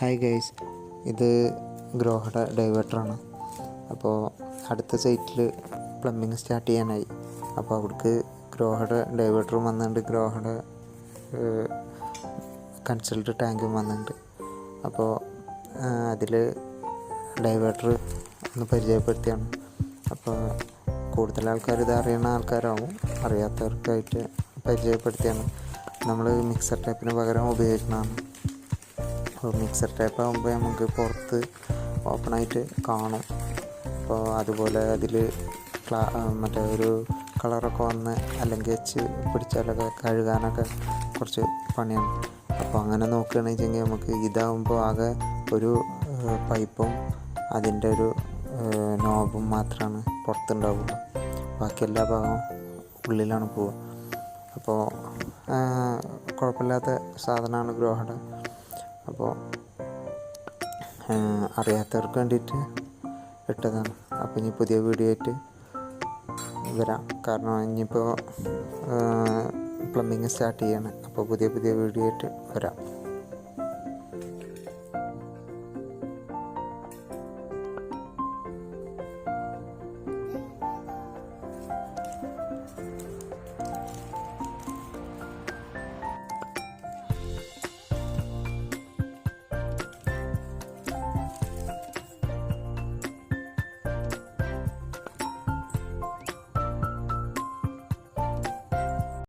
Hi guys ഇത് ഗ്രോഹയുടെ ഡൈവേർട്ടറാണ് അപ്പോൾ അടുത്ത സൈറ്റിൽ പ്ലംബിങ് സ്റ്റാർട്ട് ചെയ്യാനായി. അപ്പോൾ അവിടേക്ക് ഗ്രോഹയുടെ ഡൈവേർട്ടറും വന്നിട്ടുണ്ട്. ഗ്രോഹയുടെ കൺസൾട്ട് ടാങ്കും വന്നിട്ടുണ്ട്. അപ്പോൾ അതിൽ ഡൈവേർട്ടർ ഒന്ന് പരിചയപ്പെടുത്തിയാണ്. അപ്പോൾ കൂടുതൽ ആൾക്കാർ ഇത് അറിയുന്ന ആൾക്കാരാവും. അറിയാത്തവർക്കായിട്ട് പരിചയപ്പെടുത്തിയാണ്. നമ്മൾ മിക്സർ ടൈപ്പിന് പകരം ഉപയോഗിക്കുന്നതാണ് അപ്പോൾ മിക്സർ ടൈപ്പ് ആകുമ്പോൾ നമുക്ക് പുറത്ത് ഓപ്പണായിട്ട് കാണും. അപ്പോൾ അതുപോലെ അതിൽ ക്ലാ മറ്റേ ഒരു കളറൊക്കെ വന്ന് അല്ലെങ്കിൽ വെച്ച് പിടിച്ചാലൊക്കെ കഴുകാനൊക്കെ കുറച്ച് പണിയാണ്. അപ്പോൾ അങ്ങനെ നോക്കുകയാണെന്ന് വെച്ചെങ്കിൽ നമുക്ക് ഇതാകുമ്പോൾ ആകെ ഒരു പൈപ്പും അതിന്റെ ഒരു നോബും മാത്രമാണ് പുറത്തുണ്ടാവുള്ളൂ. ബാക്കി എല്ലാ ഭാഗവും ഉള്ളിലാണ് പോവുക. അപ്പോൾ കുഴപ്പമില്ലാത്ത സാധനമാണ് ഗ്രോഹട. അപ്പോൾ അറിയാത്തവർക്ക് വേണ്ടിയിട്ട് ഇട്ടതാണ്. അപ്പോൾ ഇനി പുതിയ വീഡിയോ ആയിട്ട് വരാം. കാരണം ഇനിയിപ്പോൾ പ്ലംബിങ് സ്റ്റാർട്ട് ചെയ്യണം. അപ്പോൾ പുതിയ പുതിയ വീഡിയോ ആയിട്ട് വരാം.